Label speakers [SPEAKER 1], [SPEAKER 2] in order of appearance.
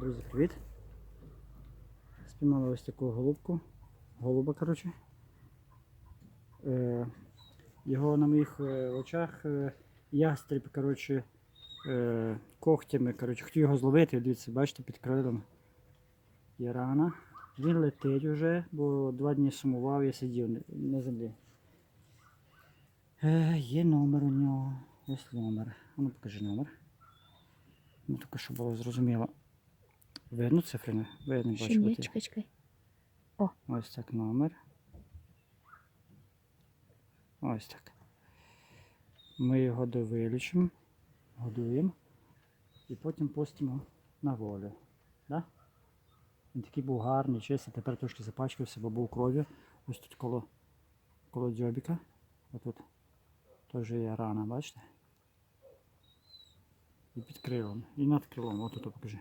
[SPEAKER 1] Друзі, привіт! Спіймали ось таку голубку. Голуба, коротше. Е, його на моїх е, очах е, ястреб, коротше, е, когтями. Коротше, хотів його зловити, дивіться, бачите, під крилом є рана. Він летить уже, бо два дні сумував, я сидів на- землі. Е, є номер у нього. Ось номер. Ну покажи номер. Ну, тільки що було зрозуміло. Видно цифри? не? Бачу.
[SPEAKER 2] ні,
[SPEAKER 1] от є.
[SPEAKER 2] чекай, чекай.
[SPEAKER 1] Ось так номер. Ось так. Ми його довилічимо, годуємо і потім пустимо на волю. Да? Він такий був гарний, чистий, тепер трошки запачкався, бо був кров'ю. Ось тут коло, коло дзьобіка. Отут теж є рана, бачите? І під крилом, і над крилом, отут покажи.